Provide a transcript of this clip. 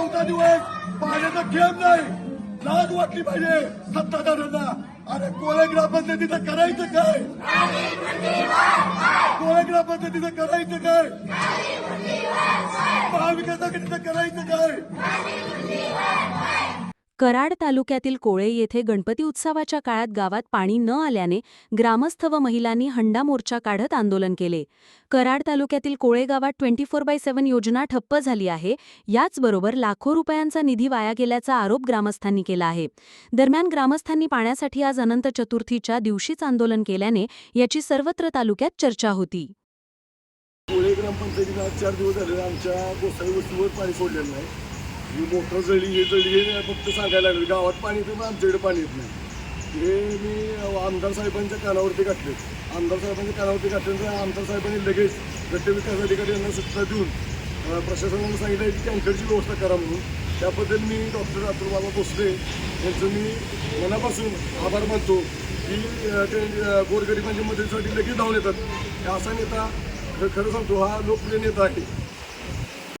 चौदा दिवस. पाण्याचा खेळ नाही. लाज वाटली पाहिजे सत्ताधाऱ्यांना. अरे कोळे ग्रामपंचायतीचं करायचं काय? कोळे ग्रामपंचायतीचं करायचं काय? महाविकास आघाडीचं करायचं काय? कराड तालुक्यातील कोळे येथे गणपती उत्सवाच्या काळात गावात पाणी न आल्याने ग्रामस्थ व महिलांनी हंडा मोर्चा काढत आंदोलन केले. कराड तालुक्यातील कोळे गावात ट्वेंटी फोर बाय सेव्हन योजना ठप्प झाली आहे. याचबरोबर लाखो रुपयांचा निधी वाया गेल्याचा आरोप ग्रामस्थांनी केला आहे. दरम्यान ग्रामस्थांनी पाण्यासाठी आज अनंत चतुर्थीच्या दिवशीच आंदोलन केल्याने याची सर्वत्र तालुक्यात चर्चा होती. कोळे ग्रामपंचायतीला चार दिवस झाले आमच्या गोसाई वस्तीवर पाणी सोडलेलं नाही. ही मोटर जळली हे जळली हे फक्त सांगायला लागले. गावात पाणी येतं पण आमच्याकडे पाणी येत नाही. हे मी आमदार साहेबांच्या कानावरती घातले. आमदार साहेबांच्या कानावरती घातल्यानंतर आमदार साहेबांनी लगेच गट विकास अधिकारी यांना सूचना देऊन प्रशासनानं सांगितलं की टँकरची व्यवस्था करा म्हणून. त्याबद्दल मी डॉक्टर अतुल बाबा भोसले यांचं मी मनापासून आभार मानतो की ते गोरगरिबांच्या मदतीसाठी लगेच धावून येतात. हे असा नेता खरं सांगतो हा लोकप्रिय नेता आहे.